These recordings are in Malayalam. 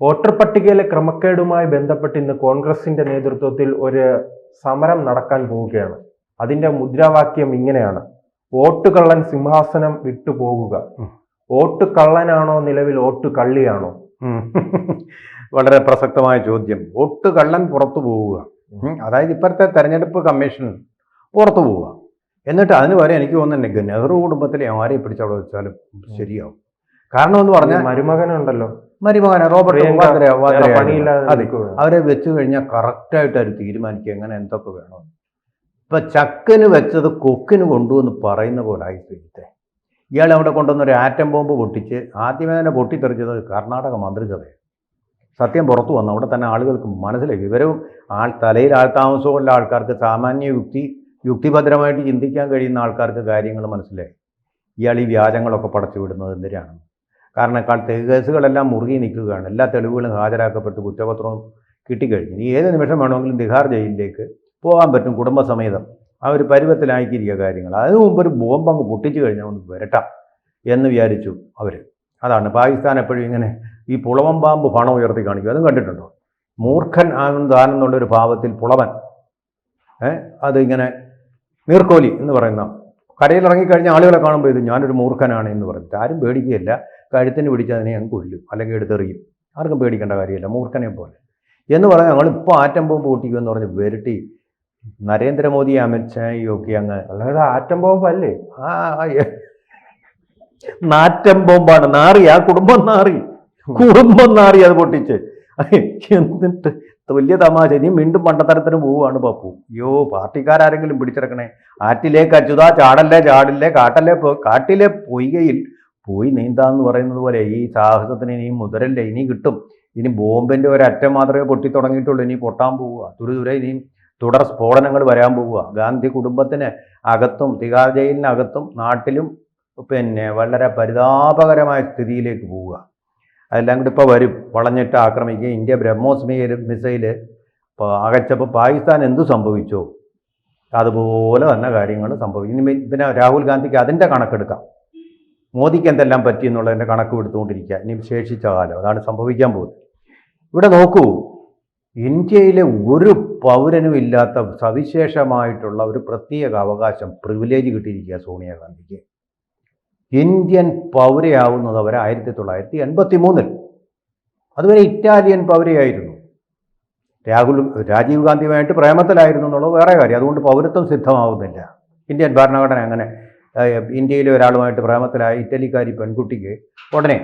വോട്ടർ പട്ടികയിലെ ക്രമക്കേടുമായി ബന്ധപ്പെട്ട് ഇന്ന് കോൺഗ്രസിന്റെ നേതൃത്വത്തിൽ ഒരു സമരം നടക്കാൻ പോവുകയാണ്. അതിന്റെ മുദ്രാവാക്യം ഇങ്ങനെയാണ്. വോട്ട് കള്ളൻ സിംഹാസനം വിട്ടുപോകുക വോട്ട് കള്ളനാണോ നിലവിൽ വോട്ട് കള്ളിയാണോ? വളരെ പ്രസക്തമായ ചോദ്യം. വോട്ട് കള്ളൻ പുറത്തു പോവുക. അതായത് ഇപ്പോഴത്തെ തെരഞ്ഞെടുപ്പ് കമ്മീഷൻ പുറത്തു പോവുക. എന്നിട്ട് അതിന് വരെ എനിക്ക് തോന്നുന്നുണ്ട് നെഹ്റു കുടുംബത്തിലെ ആരെയും പിടിച്ചവിടെ വെച്ചാലും ശരിയാവും. കാരണം എന്ന് പറഞ്ഞാൽ മരുമകനുണ്ടല്ലോ. മരുമകനെ റോബർട്ട് അതെ. അവരെ വെച്ചു കഴിഞ്ഞാൽ കറക്റ്റായിട്ട് അവർ തീരുമാനിക്കുക. എങ്ങനെ എന്തൊക്കെ വേണം. ഇപ്പൊ ചക്കന് വെച്ചത് കൊക്കിന് കൊണ്ടുവന്ന് പറയുന്ന പോലെ ആയി സ്ഥിതിത്തെ ഇയാൾ അവിടെ കൊണ്ടുവന്ന ഒരു ആറ്റം ബോംബ് പൊട്ടിച്ച് ആദ്യമേ തന്നെ പൊട്ടിത്തെറിച്ചത് കർണാടക മന്ത്രിസഭയാണ്. സത്യം പുറത്തു വന്നു. അവിടെ തന്നെ ആളുകൾക്ക് മനസ്സിലായി. വിവരവും ആൾ തലയിൽ ആൾ താമസമുള്ള ആൾക്കാർക്ക് സാമാന്യ യുക്തി യുക്തിഭദ്രമായിട്ട് ചിന്തിക്കാൻ കഴിയുന്ന ആൾക്കാർക്ക് കാര്യങ്ങൾ മനസ്സിലായി. ഇയാൾ ഈ വ്യാജങ്ങളൊക്കെ പടച്ചു വിടുന്നത് എന്തിനാണ് കാരണം കാൽ കേസുകളെല്ലാം മുറുകി നിൽക്കുകയാണ്. എല്ലാ തെളിവുകളും ഹാജരാക്കപ്പെട്ട് കുറ്റപത്രവും കിട്ടിക്കഴിഞ്ഞു. ഇനി ഏത് നിമിഷം വേണമെങ്കിലും തിഹാർ ജയിലിലേക്ക് പോകാൻ പറ്റും കുടുംബസമേതം. ആ ഒരു പരുവത്തിലാക്കിയിരിക്കുക കാര്യങ്ങൾ. അതിനു മുമ്പ് ഒരു ബോംബ് അങ്ങ് പൊട്ടിച്ചു കഴിഞ്ഞാൽ ഒന്ന് വരട്ടാം എന്ന് വിചാരിച്ചു അവർ അതാണ്. പാകിസ്ഥാൻ എപ്പോഴും ഇങ്ങനെ ഈ പുളവൻ പാമ്പ് പണം ഉയർത്തി കാണിക്കും. അതും കണ്ടിട്ടുണ്ടോ? മൂർഖൻ ആണെന്നുള്ളൊരു ഭാവത്തിൽ പുളവൻ. അതിങ്ങനെ നീർക്കോലി എന്ന് പറയുന്ന കരയിൽ ഇറങ്ങിക്കഴിഞ്ഞ ആളുകളെ കാണുമ്പോൾ ഇത് ഞാനൊരു മൂർഖനാണ് എന്ന് പറഞ്ഞിട്ട് ആരും പേടിക്കുകയില്ല. കഴുത്തിന് പിടിച്ച് അതിനെ അങ്ങ് കൊല്ലും. അല്ലെങ്കിൽ എടുത്തെറിയും. ആർക്കും പേടിക്കേണ്ട കാര്യമില്ല. മൂർഖനെ പോലെ. എന്ന് പറഞ്ഞാൽ ഞങ്ങളിപ്പോൾ ആറ്റം ബോംബ് പൊട്ടിക്കുമെന്ന് പറഞ്ഞ് വിരട്ടി നരേന്ദ്രമോദി അമിത്ഷായൊക്കെ അങ്ങ് അല്ലാതെ ആറ്റം ബോംബ് അല്ലേ ആ നാറ്റം ബോംബാണ്. നാറി ആ കുടുംബം നാറി. കുടുംബം നാറി അത് പൊട്ടിച്ച്. എന്നിട്ട് വലിയ തമാശ. ഇനി വീണ്ടും പണ്ടത്തരത്തിന് പോവുകയാണ് പപ്പു. അയ്യോ പാർട്ടിക്കാരെങ്കിലും പിടിച്ചെടുക്കണേ. ആറ്റിലേക്ക് അച്ചുതാ ചാടല്ലേ ചാടില്ലേ കാട്ടല്ലേ കാട്ടിലെ പൊയ്കയിൽ പോയി നീന്താന്ന് പറയുന്നത് പോലെ ഈ സാഹസത്തിന് ഇനി മുതരല്ല ഇനി കിട്ടും. ഇനി ബോംബിന്റെ ഒരറ്റം മാത്രമേ പൊട്ടി തുടങ്ങിയിട്ടുള്ളൂ ഇനി പൊട്ടാൻ പോവുക. തുരുതുരെ ഇനിയും തുടർ സ്ഫോടനങ്ങൾ വരാൻ പോവുക. ഗാന്ധി കുടുംബത്തിന് അകത്തും തിഹാർ ജയിലിനകത്തും നാട്ടിലും പിന്നെ വളരെ പരിതാപകരമായ സ്ഥിതിയിലേക്ക് പോവുക. അതെല്ലാം കൂടി ഇപ്പോൾ വരും. വളഞ്ഞിട്ട് ആക്രമിക്കുക ഇന്ത്യ ബ്രഹ്മോസ് മിസൈൽ അകച്ചപ്പോൾ പാകിസ്ഥാൻ എന്തു സംഭവിച്ചോ? അതുപോലെ തന്നെ കാര്യങ്ങൾ സംഭവിക്കും. ഇനി പിന്നെ രാഹുൽ ഗാന്ധിക്ക് അതിന്റെ കണക്കെടുക്കാം. മോദിക്ക് എന്തെല്ലാം പറ്റി എന്നുള്ളതിന്റെ കണക്ക് എടുത്തുകൊണ്ടിരിക്കുക. ഇനി ശേഷിച്ച കാലം. അതാണ് സംഭവിക്കാൻ പോകുന്നത്. ഇവിടെ നോക്കൂ ഇന്ത്യയിലെ ഒരു പൗരനും ഇല്ലാത്ത സവിശേഷമായിട്ടുള്ള ഒരു പ്രത്യേക അവകാശം പ്രിവിലേജ് കിട്ടിയിരിക്കുക സോണിയാഗാന്ധിക്ക് ഇന്ത്യൻ പൗരയാവുന്നത് അവർ ആയിരത്തി തൊള്ളായിരത്തി എൺപത്തി മൂന്നിൽ അതുവരെ ഇറ്റാലിയൻ പൗരയായിരുന്നു. രാഹുൽ രാജീവ് ഗാന്ധിയുമായിട്ട് പ്രേമത്തിലായിരുന്നു എന്നുള്ളത് വേറെ കാര്യം. അതുകൊണ്ട് പൗരത്വം സിദ്ധമാവുന്നില്ല. ഇന്ത്യൻ ഭരണഘടന അങ്ങനെ ഇന്ത്യയിലെ ഒരാളുമായിട്ട് പ്രേമത്തിലായ ഇറ്റലിക്കാരി പെൺകുട്ടിക്ക് ഉടനെ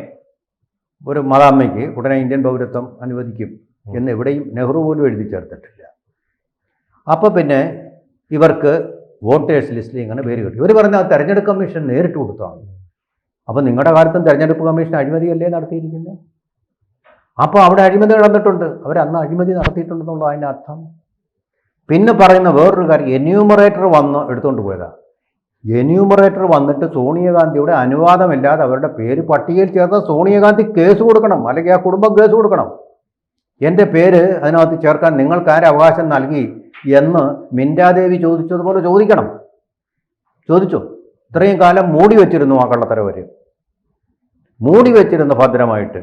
ഒരു മതാമ്മയ്ക്ക് ഉടനെ ഇന്ത്യൻ പൗരത്വം അനുവദിക്കും എന്ന് എവിടെയും നെഹ്റു പോലും എഴുതി ചേർത്തിട്ടില്ല. അപ്പോൾ പിന്നെ ഇവർക്ക് വോട്ടേഴ്സ് ലിസ്റ്റിൽ ഇങ്ങനെ പേര് കിട്ടി. ഇവർ പറഞ്ഞ തെരഞ്ഞെടുപ്പ് കമ്മീഷൻ നേരിട്ട് കൊടുത്താണ്. അപ്പോൾ നിങ്ങളുടെ കാലത്തും തെരഞ്ഞെടുപ്പ് കമ്മീഷൻ അഴിമതിയല്ലേ നടത്തിയിരിക്കുന്നത് അപ്പോൾ അവിടെ അഴിമതി നടന്നിട്ടുണ്ട്. അവർ അന്ന് അഴിമതി നടത്തിയിട്ടുണ്ടെന്നുള്ള അതിന്റെ അർത്ഥം. പിന്നെ പറയുന്ന വേറൊരു കാര്യം എന്യൂമറേറ്റർ വന്ന് എടുത്തുകൊണ്ട് പോയതാ. എന്യൂമറേറ്റർ വന്നിട്ട് സോണിയാഗാന്ധിയുടെ അനുവാദമില്ലാതെ അവരുടെ പേര് പട്ടികയിൽ ചേർത്ത സോണിയാഗാന്ധി കേസ് കൊടുക്കണം അല്ലെങ്കിൽ ആ കുടുംബം കേസ് കൊടുക്കണം. എന്റെ പേര് അതിനകത്ത് ചേർക്കാൻ നിങ്ങൾക്ക് ആര് അവകാശം നൽകി എന്ന് മിൻഡാദേവി ചോദിച്ചതുപോലെ ചോദിക്കണം. ചോദിച്ചോ? ഇത്രയും കാലം മൂടി വെച്ചിരുന്നു ആ കള്ളത്തരവര്. മൂടി വെച്ചിരുന്നു ഭദ്രമായിട്ട്.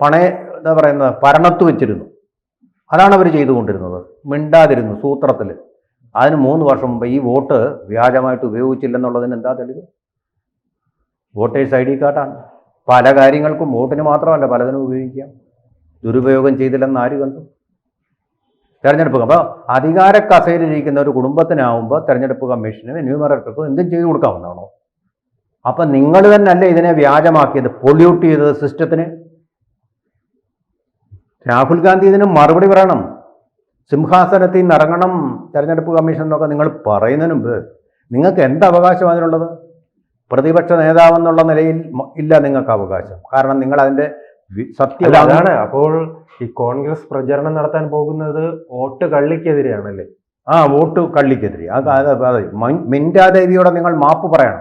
പണയ എന്താ പറയുന്നത് പരണത്ത് വെച്ചിരുന്നു. അതാണ് അവർ ചെയ്തുകൊണ്ടിരുന്നത്. മിണ്ടാതിരുന്നു സൂത്രത്തിൽ അതിന് മൂന്ന് വർഷം മുമ്പ് ഈ വോട്ട് വ്യാജമായിട്ട് ഉപയോഗിച്ചില്ലെന്നുള്ളതിന് എന്താ തെളിവ്? വോട്ടേഴ്സ് ഐ ഡി കാർഡാണ്. പല കാര്യങ്ങൾക്കും വോട്ടിന് മാത്രമല്ല പലതിനും ഉപയോഗിക്കാം. ദുരുപയോഗം ചെയ്തില്ലെന്ന് ആര് കണ്ടു? തെരഞ്ഞെടുപ്പ് അപ്പോൾ അധികാര കസയിലിരിക്കുന്ന ഒരു കുടുംബത്തിനാവുമ്പോൾ തെരഞ്ഞെടുപ്പ് കമ്മീഷനും എന്യൂമറേറ്റർക്കും എന്തും ചെയ്തു കൊടുക്കാവുന്നതാണോ? അപ്പം നിങ്ങൾ തന്നെയല്ലേ ഇതിനെ വ്യാജമാക്കിയത് പൊല്യൂട്ട് ചെയ്തത് സിസ്റ്റത്തിന്? രാഹുൽ ഗാന്ധി ഇതിന് മറുപടി പറയണം. സിംഹാസനത്തിൽ നിന്ന് ഇറങ്ങണം തെരഞ്ഞെടുപ്പ് കമ്മീഷൻ എന്നൊക്കെ നിങ്ങൾ പറയുന്നതിന് മുമ്പ് നിങ്ങൾക്ക് എന്ത് അവകാശമാണ് അതിനുള്ളത്? പ്രതിപക്ഷ നേതാവെന്നുള്ള നിലയിൽ ഇല്ല നിങ്ങൾക്ക് അവകാശം. കാരണം നിങ്ങൾ അതിന്റെ വി- സത്യം അതാണ്. അപ്പോൾ ഈ കോൺഗ്രസ് പ്രചരണം നടത്താൻ പോകുന്നത് വോട്ട് കള്ളിക്കെതിരെയാണല്ലേ? ആ വോട്ട് കള്ളിക്കെതിരെ. അത് അത് മിന്റാദേവിയോടെ നിങ്ങൾ മാപ്പ് പറയണം.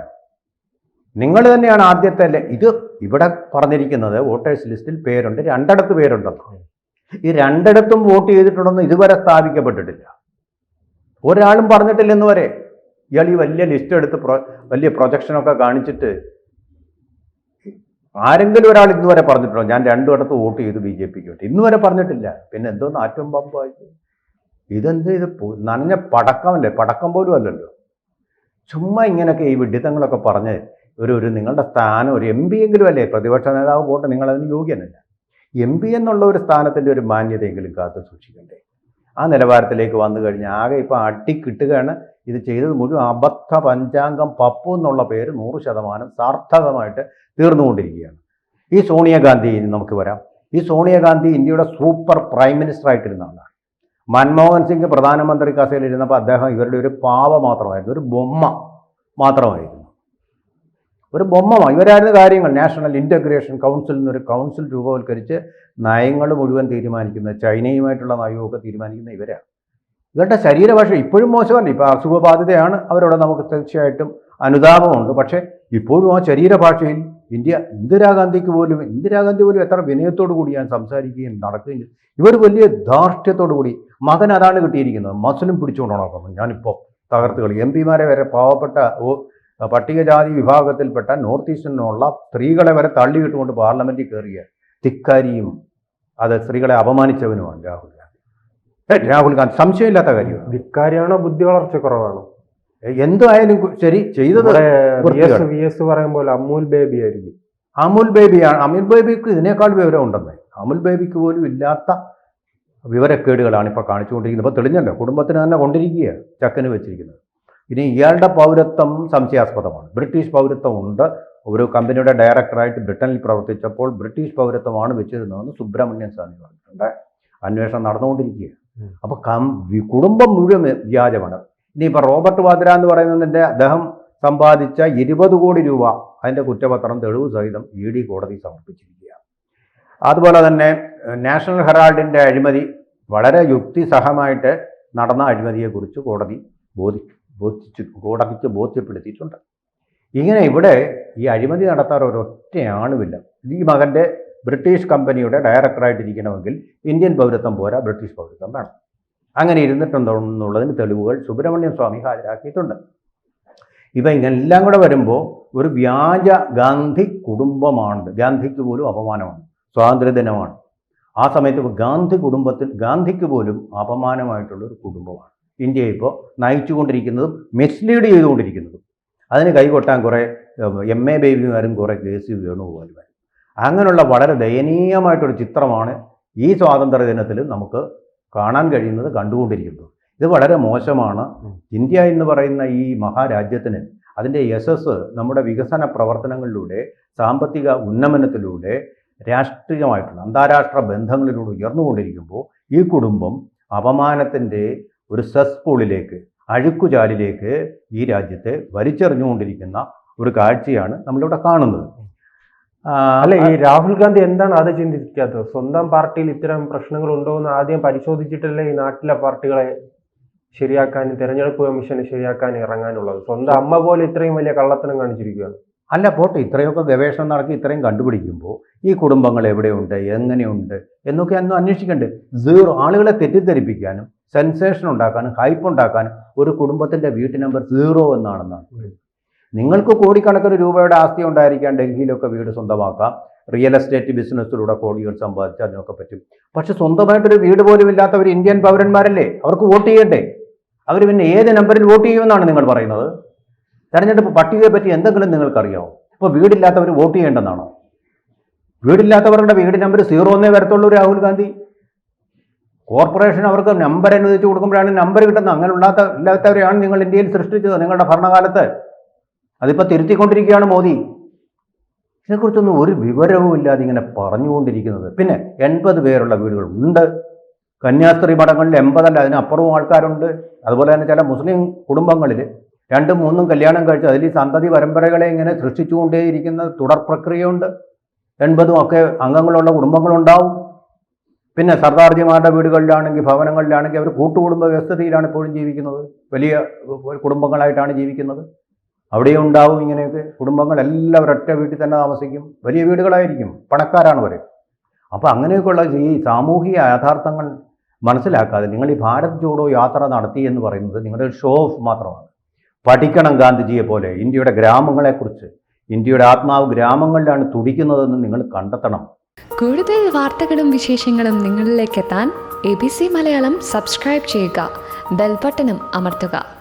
നിങ്ങൾ തന്നെയാണ് ആദ്യത്തെ ഇത് ഇവിടെ പറഞ്ഞിരിക്കുന്നത് വോട്ടേഴ്സ് ലിസ്റ്റിൽ പേരുണ്ട് രണ്ടിടത്ത് പേരുണ്ടെന്ന്. ഈ രണ്ടിടത്തും വോട്ട് ചെയ്തിട്ടുണ്ടെന്ന് ഇതുവരെ സ്ഥാപിക്കപ്പെട്ടിട്ടില്ല. ഒരാളും പറഞ്ഞിട്ടില്ലെന്ന് വരെ ഇയാൾ ഈ വലിയ ലിസ്റ്റ് എടുത്ത് വലിയ പ്രൊജക്ഷനൊക്കെ കാണിച്ചിട്ട് ആരെങ്കിലും ഒരാൾ ഇന്നുവരെ പറഞ്ഞിട്ടുണ്ടോ? ഞാൻ രണ്ടു ഇടത്ത് വോട്ട് ചെയ്ത് ബി ജെ പിക്ക് വേണ്ടി. ഇന്ന് വരെ പറഞ്ഞിട്ടില്ല. പിന്നെ എന്തോ നാറ്റും പമ്പായിട്ട് ഇതെന്ത് ഇത് നനഞ്ഞ പടക്കമല്ലേ? പടക്കം പോലും അല്ലല്ലോ. ചുമ്മാ ഇങ്ങനെയൊക്കെ ഈ വിഡിത്തങ്ങളൊക്കെ പറഞ്ഞ് ഒരു ഒരു നിങ്ങളുടെ സ്ഥാനം ഒരു എം പി എങ്കിലും അല്ലേ? പ്രതിപക്ഷ നേതാവ് പോട്ടെ നിങ്ങളതിന് യോഗ്യനല്ല. എം പി എന്നുള്ള ഒരു സ്ഥാനത്തിന്റെ ഒരു മാന്യതയെങ്കിലും കാത്തു സൂക്ഷിക്കണ്ടേ? ആ നിലവാരത്തിലേക്ക് വന്നു കഴിഞ്ഞാൽ ആകെ ഇപ്പോൾ അട്ടിക്കിട്ടുകയാണ് ഇത് ചെയ്തത് മുഴുവൻ അബദ്ധ പഞ്ചാംഗം പപ്പു എന്നുള്ള പേര് നൂറ് ശതമാനം സാർത്ഥകമായിട്ട് തീർന്നുകൊണ്ടിരിക്കുകയാണ്. ഈ സോണിയാഗാന്ധി നമുക്ക് വരാം. ഈ സോണിയാഗാന്ധി ഇന്ത്യയുടെ സൂപ്പർ പ്രൈം മിനിസ്റ്റർ ആയിട്ടിരുന്ന ആളാണ്. മൻമോഹൻ സിംഗ് പ്രധാനമന്ത്രി കസേരയിൽ ഇരുന്നപ്പോൾ അദ്ദേഹം ഇവരുടെ ഒരു പാവ മാത്രമായിരുന്നു. ഒരു ബൊമ്മ മാത്രമായിരുന്നു. ഒരു ബൊമ്മമാണ് ഇവരായിരുന്നു കാര്യങ്ങൾ. നാഷണൽ ഇന്റഗ്രേഷൻ കൗൺസിൽ എന്നൊരു കൗൺസിൽ രൂപവൽക്കരിച്ച് നയങ്ങൾ മുഴുവൻ തീരുമാനിക്കുന്നത് ചൈനയുമായിട്ടുള്ള നയമൊക്കെ തീരുമാനിക്കുന്ന ഇവരാണ്. ഇവരുടെ ശരീരഭാഷ ഇപ്പോഴും മോശമല്ല. ഇപ്പോൾ അസുഖബാധിതയാണ്. അവരോട് നമുക്ക് തീർച്ചയായിട്ടും അനുതാപമുണ്ട്. പക്ഷേ ഇപ്പോഴും ആ ശരീരഭാഷയിൽ ഇന്ത്യ ഇന്ദിരാഗാന്ധിക്ക് പോലും ഇന്ദിരാഗാന്ധി പോലും എത്ര വിനയത്തോടു കൂടി ഞാൻ സംസാരിക്കുകയും നടക്കുകയും. ഇവർ വലിയ ധാർഷ്ട്യത്തോടു കൂടി മകൻ അതാണ് കിട്ടിയിരിക്കുന്നത്. മസിലും പിടിച്ചുകൊണ്ടാണ്. നടക്കുന്നു ഞാനിപ്പോൾ തകർത്ത് കളി. എം പിമാരെ വരെ പാവപ്പെട്ട പട്ടികജാതി വിഭാഗത്തിൽപ്പെട്ട നോർത്ത് ഈസ്റ്റിനുള്ള സ്ത്രീകളെ വരെ തള്ളിയിട്ടുകൊണ്ട് പാർലമെന്റിൽ കയറിയ തിക്കാരിയും അത് സ്ത്രീകളെ അപമാനിച്ചവനുമാണ് രാഹുൽ ഗാന്ധി. രാഹുൽ ഗാന്ധി സംശയമില്ലാത്ത കാര്യമാണ്. ധിക്കാരിയാണോ ബുദ്ധി വളർച്ച കുറവാണോ? എന്തായാലും ശരി ചെയ്തത് വി എസ് പറയുമ്പോൾ അമൂൽ ബേബി ആയിരിക്കും. അമുൽ ബേബിയാണ്. അമുൽ ബേബിക്ക് ഇതിനേക്കാൾ വിവരം ഉണ്ടെന്നേ. അമുൽ ബേബിക്ക് പോലും ഇല്ലാത്ത വിവരക്കേടുകളാണ് ഇപ്പോൾ കാണിച്ചുകൊണ്ടിരിക്കുന്നത്. ഇപ്പോൾ തെളിഞ്ഞല്ലോ കുടുംബത്തിന് തന്നെ കൊണ്ടിരിക്കുകയാണ് ചക്കന് വെച്ചിരിക്കുന്നത്. ഇനി ഇയാളുടെ പൗരത്വം സംശയാസ്പദമാണ്. ബ്രിട്ടീഷ് പൗരത്വം ഉണ്ട്. ഒരു കമ്പനിയുടെ ഡയറക്ടറായിട്ട് ബ്രിട്ടനിൽ പ്രവർത്തിച്ചപ്പോൾ ബ്രിട്ടീഷ് പൗരത്വമാണ് വെച്ചിരുന്നതെന്ന് സുബ്രഹ്മണ്യൻ സ്വാമി പറഞ്ഞിട്ടുണ്ട്. അന്വേഷണം നടന്നുകൊണ്ടിരിക്കുകയാണ്. അപ്പോൾ കം കുടുംബം മുഴുവൻ വ്യാജമാണ്. ഇനിയിപ്പോൾ റോബർട്ട് വാദ്ര എന്ന് പറയുന്നതിന്റെ അദ്ദേഹം സമ്പാദിച്ച ഇരുപത് കോടി രൂപ അതിന്റെ കുറ്റപത്രം തെളിവ് സഹിതം ഇ ഡി കോടതി സമർപ്പിച്ചിരിക്കുകയാണ്. അതുപോലെ തന്നെ നാഷണൽ ഹെറാൾഡിന്റെ അഴിമതി വളരെ യുക്തിസഹമായിട്ട് നടന്ന അഴിമതിയെക്കുറിച്ച് കോടതി ബോധി ബോധിച്ചു കോടതിക്ക് ബോധ്യപ്പെടുത്തിയിട്ടുണ്ട്. ഇങ്ങനെ ഇവിടെ ഈ അഴിമതി നടത്താൻ ഒരൊറ്റ ആളുമില്ല ഈ മകന്റെ ബ്രിട്ടീഷ് കമ്പനിയുടെ ഡയറക്ടറായിട്ടിരിക്കണമെങ്കിൽ ഇന്ത്യൻ പൗരത്വം പോരാ ബ്രിട്ടീഷ് പൗരത്വം വേണം. അങ്ങനെ ഇരുന്നിട്ടുണ്ടെന്നുള്ളതിന് തെളിവുകൾ സുബ്രഹ്മണ്യം സ്വാമി ഹാജരാക്കിയിട്ടുണ്ട്. ഇവ ഇങ്ങനെല്ലാം കൂടെ വരുമ്പോൾ ഒരു വ്യാജ ഗാന്ധി കുടുംബമാണ്. ഗാന്ധിക്ക് പോലും അപമാനമാണ്. സ്വാതന്ത്ര്യദിനമാണ് ആ സമയത്ത് ഗാന്ധി കുടുംബത്തിൽ ഗാന്ധിക്ക് പോലും അപമാനമായിട്ടുള്ള ഒരു കുടുംബമാണ്. ഇന്ത്യ ഇപ്പോൾ നയിച്ചുകൊണ്ടിരിക്കുന്നതും മിസ്ലീഡ് ചെയ്തുകൊണ്ടിരിക്കുന്നതും. അതിന് കൈകൊട്ടാൻ കുറേ എം എ ബേബിമാരും കുറേ കെ സി വേണുഗോപാലുമാരും. അങ്ങനെയുള്ള വളരെ ദയനീയമായിട്ടൊരു ചിത്രമാണ് ഈ സ്വാതന്ത്ര്യ ദിനത്തിൽ നമുക്ക് കാണാൻ കഴിയുന്നത് കണ്ടുകൊണ്ടിരിക്കുന്നത്. ഇത് വളരെ മോശമാണ്. ഇന്ത്യ എന്ന് പറയുന്ന ഈ മഹാരാജ്യത്തിന് അതിന്റെ യശസ് നമ്മുടെ വികസന പ്രവർത്തനങ്ങളിലൂടെ സാമ്പത്തിക ഉന്നമനത്തിലൂടെ രാഷ്ട്രീയമായിട്ടുള്ള അന്താരാഷ്ട്ര ബന്ധങ്ങളിലൂടെ ഉയർന്നുകൊണ്ടിരിക്കുമ്പോൾ ഈ കുടുംബം അപമാനത്തിന്റെ ഒരു സെസ് പൂളിലേക്ക് അഴുക്കുചാലിലേക്ക് ഈ രാജ്യത്തെ വലിച്ചെറിഞ്ഞുകൊണ്ടിരിക്കുന്ന ഒരു കാഴ്ചയാണ് നമ്മളിവിടെ കാണുന്നത്. അല്ല ഈ രാഹുൽ ഗാന്ധി എന്താണ് അത് ചിന്തിക്കാത്തത്? സ്വന്തം പാർട്ടിയിൽ ഇത്തരം പ്രശ്നങ്ങൾ ഉണ്ടോ എന്ന് ആദ്യം പരിശോധിച്ചിട്ടല്ലേ ഈ നാട്ടിലെ പാർട്ടികളെ ശരിയാക്കാൻ തെരഞ്ഞെടുപ്പ് കമ്മീഷനെ ശരിയാക്കാൻ ഇറങ്ങാനുള്ളത്? സ്വന്തം അമ്മ പോലെ ഇത്രയും വലിയ കള്ളത്തനം കാണിച്ചിരിക്കുകയാണ്. അല്ല പോട്ടെ ഇത്രയൊക്കെ ഗവേഷണം നടക്കി ഇത്രയും കണ്ടുപിടിക്കുമ്പോൾ ഈ കുടുംബങ്ങൾ എവിടെയുണ്ട് എങ്ങനെയുണ്ട് എന്നൊക്കെ അന്ന് അന്വേഷിക്കണ്ടേ. സീറോ ആളുകളെ തെറ്റിദ്ധരിപ്പിക്കാനും സെൻസേഷൻ ഉണ്ടാക്കാനും ഹൈപ്പ് ഉണ്ടാക്കാനും ഒരു കുടുംബത്തിന്റെ വീട്ടു നമ്പർ സീറോ എന്നാണെന്നാണ്. നിങ്ങൾക്ക് കോടിക്കണക്കിന് രൂപയുടെ ആസ്തി ഉണ്ടായിരിക്കാൻ ഡൽഹിയിലൊക്കെ വീട് സ്വന്തമാക്കാം. റിയൽ എസ്റ്റേറ്റ് ബിസിനസ്സിലൂടെ കോടികൾ സമ്പാദിച്ച് അതിനൊക്കെ പറ്റും. പക്ഷെ സ്വന്തമായിട്ടൊരു വീട് പോലും ഇല്ലാത്തവർ ഇന്ത്യൻ പൗരന്മാരല്ലേ? അവർക്ക് വോട്ട് ചെയ്യണ്ടേ? അവർ പിന്നെ ഏത് നമ്പറിൽ വോട്ട് ചെയ്യുമെന്നാണ് നിങ്ങൾ പറയുന്നത്? തെരഞ്ഞെടുപ്പ് പട്ടികയെ പറ്റി എന്തെങ്കിലും നിങ്ങൾക്കറിയാമോ ഇപ്പോൾ വീടില്ലാത്തവർ വോട്ട് ചെയ്യേണ്ടെന്നാണോ വീടില്ലാത്തവരുടെ വീട് നമ്പർ സീറോ എന്നേ വരത്തുള്ളൂ രാഹുൽ ഗാന്ധി. കോർപ്പറേഷൻ അവർക്ക് നമ്പർ അനുവദിച്ച് കൊടുക്കുമ്പോഴാണ് നമ്പർ കിട്ടുന്നത്. അങ്ങനെ ഇല്ലാത്ത ഇല്ലാത്തവരെയാണ് നിങ്ങൾ ഇന്ത്യയിൽ സൃഷ്ടിച്ചത് നിങ്ങളുടെ ഭരണകാലത്ത്. അതിപ്പോൾ തിരുത്തിക്കൊണ്ടിരിക്കുകയാണ് മോദി. ഇതിനെക്കുറിച്ചൊന്നും ഒരു വിവരവും ഇല്ലാതെ ഇങ്ങനെ പറഞ്ഞുകൊണ്ടിരിക്കുന്നത്. പിന്നെ എൺപത് പേരുള്ള വീടുകൾ ഉണ്ട് കന്യാസ്ത്രീ മഠങ്ങളിൽ എൺപതല്ല അതിനപ്പുറവും ആൾക്കാരുണ്ട്. അതുപോലെ തന്നെ ചില മുസ്ലിം കുടുംബങ്ങളിൽ രണ്ടും മൂന്നും കല്യാണം കഴിച്ചു. അതിൽ സന്തതി പരമ്പരകളെ ഇങ്ങനെ സൃഷ്ടിച്ചുകൊണ്ടേയിരിക്കുന്ന തുടർ പ്രക്രിയയുണ്ട്. എൺപതും ഒക്കെ അംഗങ്ങളുള്ള കുടുംബങ്ങളുണ്ടാവും. പിന്നെ സർദാർജിമാരുടെ വീടുകളിലാണെങ്കിൽ ഭവനങ്ങളിലാണെങ്കിൽ അവർ കൂട്ടുകുടുംബ വ്യവസ്ഥതയിലാണ് ഇപ്പോഴും ജീവിക്കുന്നത്. വലിയ കുടുംബങ്ങളായിട്ടാണ് ജീവിക്കുന്നത്. അവിടെയും ഉണ്ടാവും ഇങ്ങനെയൊക്കെ. കുടുംബങ്ങൾ എല്ലാവരും ഒറ്റ വീട്ടിൽ തന്നെ താമസിക്കും. വലിയ വീടുകളായിരിക്കും. പണക്കാരാണ് അവർ അപ്പോൾ അങ്ങനെയൊക്കെയുള്ള ഈ സാമൂഹിക യാഥാർത്ഥ്യങ്ങൾ മനസ്സിലാക്കാതെ നിങ്ങൾ ഈ ഭാരത് ജോഡോ യാത്ര നടത്തി എന്ന് പറയുന്നത് നിങ്ങളുടെ ഷോ ഓഫ് മാത്രമാണ്. പഠിക്കണം ഗാന്ധിജിയെ പോലെ. ഇന്ത്യയുടെ ഗ്രാമങ്ങളെക്കുറിച്ച് ഇന്ത്യയുടെ ആത്മാവ് ഗ്രാമങ്ങളിലാണ് തുടിക്കുന്നതെന്ന് നിങ്ങൾ കണ്ടെത്തണം. കൂടുതൽ വാർത്തകളും വിശേഷങ്ങളും നിങ്ങളിലേക്ക് എത്താൻ A B C Malayalam subscribe ചെയ്യുക. ബെൽബട്ടനും അമർത്തുക.